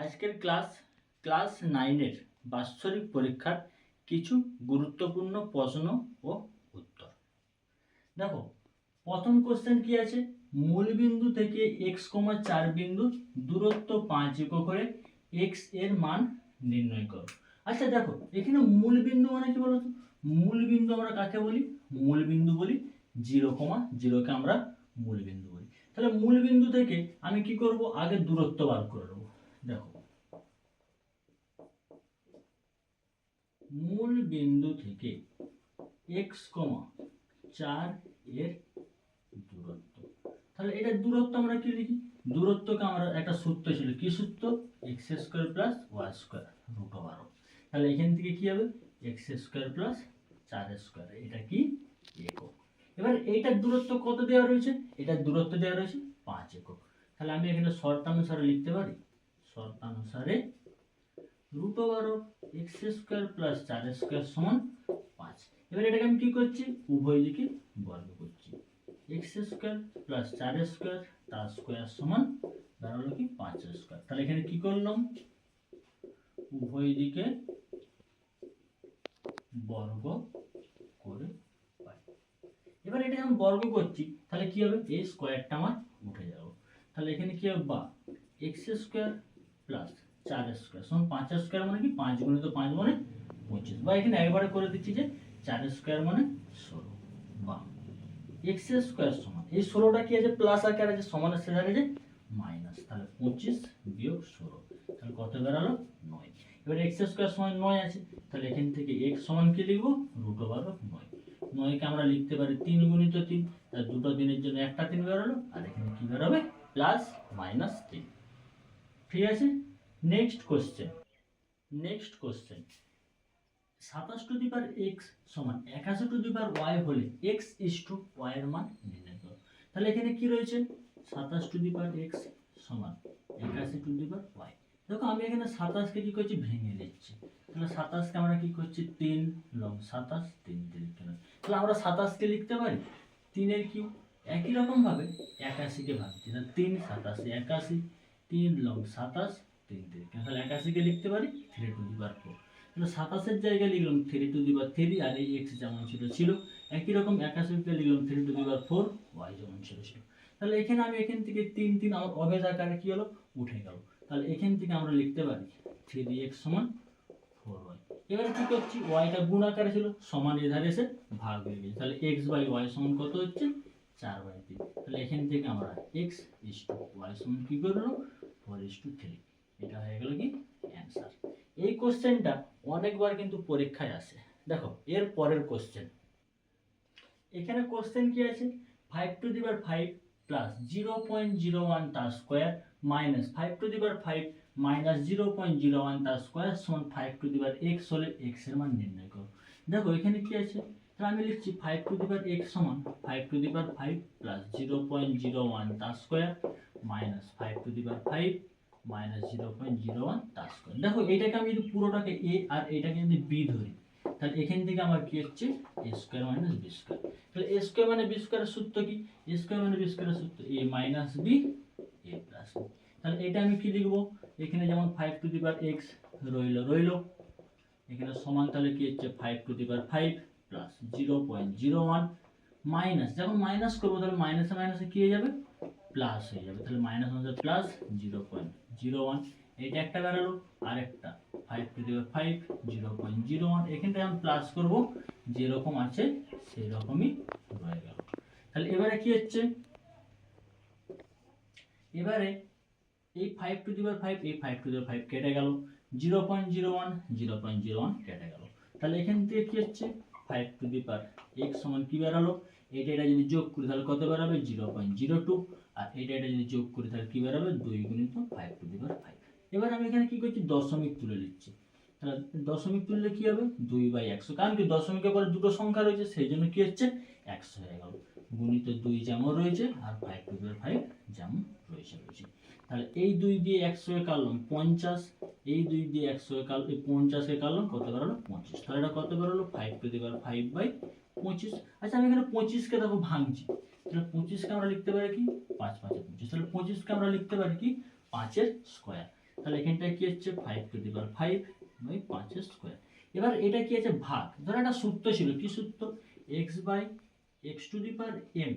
আজকের class class নাইনের বাৎসরিক পরীক্ষার কিছু গুরুত্বপূর্ণ প্রশ্ন ও উত্তর। দেখো, প্রথম কোশ্চেন কি আছে? মূলবিন্দু থেকে এক্স কমা চার বিন্দু দূরত্ব পাঁচ একক করে এক্সের মান নির্ণয় করো। আচ্ছা দেখো, এখানে মূলবিন্দু মানে কি বলতো? মূলবিন্দু আমরা কাকে বলি? মূলবিন্দু বলি জিরো কমা জিরোকে আমরা মূলবিন্দু বলি। তাহলে মূলবিন্দু থেকে আমি কি করব? আগে দূরত্ব বার করে নেব। দেখো। মূল বিন্দু থেকে এক্স কমা চার এর দূরত্ব। তাহলে এটা দূরত্ব আমরা কি লিখি? দূরত্বকে আমরা একটা সূত্র ছিল কি সূত্র? X square plus y square root বারো তাহলে এখান থেকে কি হবে? এক্স স্কোয়ার প্লাস চার স্কোয়ার এটা কি? একক। এবার এইটার দূরত্ব কত দেওয়া রয়েছে? এটার দূরত্ব দেওয়া রয়েছে পাঁচ একক। তাহলে আমি এখানে শর্তানুসারে লিখতে পারি শর্তানুসারে রুট বারো এক্স স্কোয়ার প্লাস চার স্কোয়ার সমান পাঁচ। এবার এটাকে আমি কি করছি? উভয় দিকে বর্গ করছি। এক্স স্কোয়ার প্লাস চার স্কোয়ার তার স্কোয়ার সমান দাঁড়াল কি? পাঁচ স্কোয়ার। তাহলে এখানে কি করলাম? উভয় দিকে বর্গ করে পাই। এবার এটা যখন বর্গ করছি, তাহলে কি হবে? এই স্কোয়ারটা আমার উঠে যাবে। তাহলে এখানে কি হবে? বা এক্স স্কোয়ার প্লাস চার স্কোয়ার সমান পাঁচ স্কোয়ার মানে কি? পাঁচ গুণিত পাঁচ মানে পঁচিশ। বা এখানে একবারে করে দিচ্ছি যে চার স্কোয়ার মানে ষোলো। বা এক্স স্কোয়ার সমান। এই ষোলোটা কি আছে? প্লাস আকার আছে সমানের শেষে আছে মাইনাস তাহলে পঁচিশ বিয়োগ ষোলো। তাহলে কত বেরালো? নয়। এবার এক্স স্কোয়ার সমান নয় আছে। তাহলে এখান থেকে এক্স সমান কি লিখব? রুট ওভার নয়। নয়কে আমরা লিখতে পারি তিন গুণিত তিন। তার দুটো দিনের জন্য একটা তিন বেরোলো। আর এখানে কি বেরোবে? প্লাস মাইনাস তিন। ঠিক আছে? নেক্সট কোশ্চেন নেক্সট কোশ্চেন সাতাশ টু দি পার এক্স সমান একাশি টু দি পার ওয়াই হলে এক্স ইস টু ওয়াই এর মান নির্ণয় করো। তাহলে এখানে কি রয়েছে? সাতাশ টু দি পার এক্স সমান একাশি টু দি পার ওয়াই দেখো, আমি এখানে সাতাশকে কি করছি? ভেঙে দিচ্ছি তাহলে সাতাশকে আমরা কি করছি? তিন লং সাতাশ, তিন তিন কেন তাহলে আমরা সাতাশকে লিখতে পারি? তিনের কিউ একই রকম ভাবে একাশিকে ভাঙছি না তিন সাতাশে একাশি, তিন লং সাতাশ তিন তিন তাহলে একাশিকে লিখতে পারি? Three to the power four তাহলে সাতাশের জায়গায় লিখলাম three to the power three আর এই এক্স যেমন ছিল ছিল। একই রকম একাশিকে লিখলাম three to the power four y যেমন ছিল ছিল। তাহলে এখানে আমি এখান থেকে তিন তিন আমার অভেদ আকারে কি হলো? উঠে গেল। তাহলে এখান থেকে আমরা লিখতে পারি থ্রি এক্স সমান ফোর ওয়াই এবারে কি করছি? ওয়াইটা গুণ আকারে ছিল সমান এধারে এসে ভাগ হয়ে গেছে। তাহলে এক্স বাই ওয়াই সমান কত হচ্ছে? চার বাই তিন তাহলে এখান থেকে আমরা এক্স ইস টু ওয়াই সমান কি করল ফোর ইস টু থ্রি এটা হয়ে গেল কি অ্যান্সার এই কোশ্চেনটা অনেকবার কিন্তু পরীক্ষায় আসে। দেখো, এর পরের কোশ্চেন এখানে কোশ্চেন কি আছে? Five to the power five plus zero point zero one তার square minus five to the power five minus zero point zero one তার স্কোয়ার সমান five to the power x হলে এক্সের মান নির্ণয় করো। দেখো, এখানে কি আছে? তাহলে আমি লিখছি five to the power x সমান five to the power five plus zero point zero one তার square minus five to the power five minus zero point zero one তার স্কোয়ার দেখো, এটাকে আমি যদি পুরোটাকে এ আর এটাকে যদি বি ধরি, তাহলে এখান থেকে আমার কি হচ্ছে? A square minus b square তাহলে এ স্কোয়ার মানে বি স্কোয়ারের সূত্র কি? এ স্কোয়ার মানে বি স্কোয়ারের সূত্র। A minus b a plus b তাহলে এটা আমি কি লিখব? এখানে যেমন five to the power x রইল রইল। এখানে সমান তাহলে কি হচ্ছে? Five to the power five plus zero point zero one minus যখন মাইনাস করব, তাহলে মাইনাসে মাইনাসে কি হয়ে যাবে? প্লাস হয়ে যাবে। তাহলে minus minus plus zero point zero one এটা একটা বেরোলো আরেকটা। Five to the five zero point zero one এখানটা আমি প্লাস করব, যেরকম আছে সেই রকমই রয়ে গেল। তাহলে এবারে কি হচ্ছে? এবারে এই ফাইভ টু দি ফাইভ এই ফাইভ টু দি ফাইভ কেটে গেল। Zero point zero one, zero point zero one কেটে গেল। তাহলে এখান থেকে কি হচ্ছে? Five to the power x সমান কি বেরালো? এটা এটা যদি যোগ করি তাহলে কত বেরাবে? জিরো পয়েন্ট জিরো টু আর এটা এটা যদি যোগ করি, তাহলে কি বেরাবে? দুই গুণিত five to the power five এবার আমি এখানে কি করছি? দশমিক তুলে নিচ্ছি। তাহলে দশমিক তুললে কি হবে? দুই বাই একশো। কারণ কি? দশমিকের পরে দুটো সংখ্যা রয়েছে, সেই জন্য কি হচ্ছে? একশো হয়ে গেল। গুণিত দুই যেমন রয়েছে, আর ফাইভ টু দি ফাইভ যেমন রয়েছে রয়েছে। তাহলে এই দুই দিয়ে একশো এ কাটলাম পঞ্চাশ। এই দুই দিয়ে একশো এ কাল, এই পঞ্চাশে কাটলাম কত বেরোলো? পঁচিশ। তাহলে এটা কত বেরোলো? Five to the power five by পঁচিশ। আচ্ছা আমি এখানে পঁচিশকে দেখো ভাঙছি। তাহলে পঁচিশকে আমরা লিখতে পারি কি? পাঁচ, পাঁচে পঁচিশ তাহলে পঁচিশকে আমরা লিখতে পারি কি? পাঁচের স্কোয়ার তাহলে এখানটায় কি হচ্ছে? Five to the five by পাঁচের স্কোয়ার এবার এটা কি আছে? ভাগ। ধরো একটা সূত্র ছিল। কি সূত্র? X by x to the power m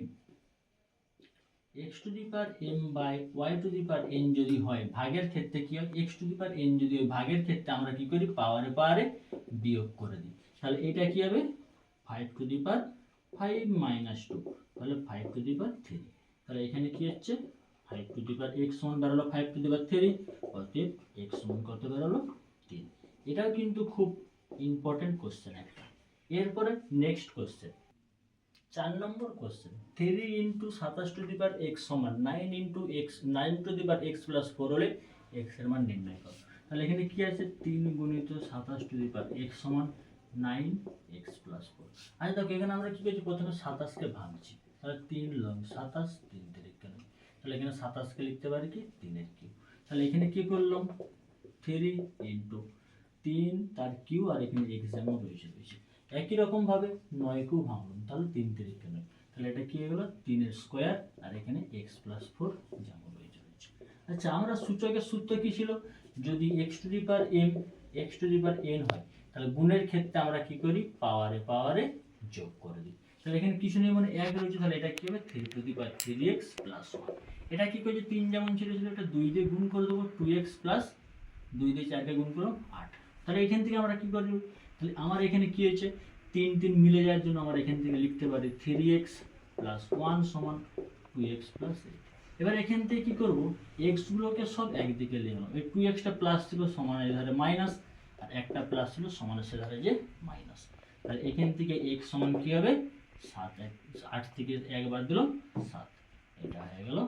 x to the power m by y to the power n যদি হয়, ভাগের ক্ষেত্রে কি হয়? X to the power n যদি হয়, ভাগের ক্ষেত্রে আমরা কি করি? পাওয়ারে পাওয়ারে বিয়োগ করে দিই। তাহলে এটা কি হবে? Five to the power five minus two তাহলে five to the power three তাহলে এখানে কি হচ্ছে? Five to the power x সমান বেরোলো five to the power three অতএব এক্স সমান কত বেরোলো তিন এটাও কিন্তু খুব ইম্পর্টেন্ট কোশ্চেন একটা। এরপরে নেক্সট কোশ্চেন চার নম্বর কোশ্চেন থ্রি ইন্টু সাতাশ টু দি পাওয়ার এক্স সমান nine into x nine to the power x plus four হলে এক্সের মান নির্ণয় করো। তাহলে এখানে কি আছে? তিন গুণিত সাতাশ টু দি পাওয়ার এক্স সমান নাইন এক্স প্লাস ফোর আচ্ছা দেখো, এখানে আমরা কি করছি প্রথমে সাতাশকে ভাঙছি। তাহলে তিন লং, সাতাশ, তিন তারিখ কেন? তাহলে এখানে সাতাশকে লিখতে পারি কি? তিনের কিউ। তাহলে এখানে কি করলাম? থ্রি ইন্টু তিন তার কিউ আর এখানে এক্সামও রয়েছে রয়েছে। একই রকম ভাবে নয়কেও ভাঙলাম, তাহলে তিন তারিখ কেন? তাহলে এটা কি হয়ে গেল? তিনের স্কোয়ার আর এখানে এক্স প্লাস ফোর যেমন রয়েছে রয়েছে। আচ্ছা আমরা সূচকের সূত্র কি ছিল? যদি x to the power m x to the power n হয় তাহলে গুণের ক্ষেত্রে আমরা কি করি? পাওয়ারে পাওয়ারে যোগ করে দিই। তাহলে এখানে কিছু নেই মানে এক রয়েছে, তাহলে এটা কি হবে? Three to the power three x plus one এটা কি করছে? তিন যেমন ছিল ছিল, এটা দুই দিয়ে গুণ করে দেবো টু এক্স প্লাস দুই দিয়ে চারকে গুণ করো, আট। তাহলে এখান থেকে আমরা কি করব? তাহলে আমার এখানে কি হয়েছে? তিন তিন মিলে যাওয়ার জন্য আমরা এখান থেকে লিখতে পারি থ্রি এক্স প্লাস ওয়ান সমান টু এক্স প্লাস এইট এবার এখান থেকে কি করব? এক্সগুলোকে সব একদিকে লিখলাম এই টু এক্সটা প্লাস ছিল সমানের ধারে মাইনাস একটা প্লাস ছিল সমানের ধারে যে মাইনাস তাহলে এখান থেকে এক সমান কি হবে? সাত। এক আট থেকে একবার দিল, সাত। এটা হয়ে গেল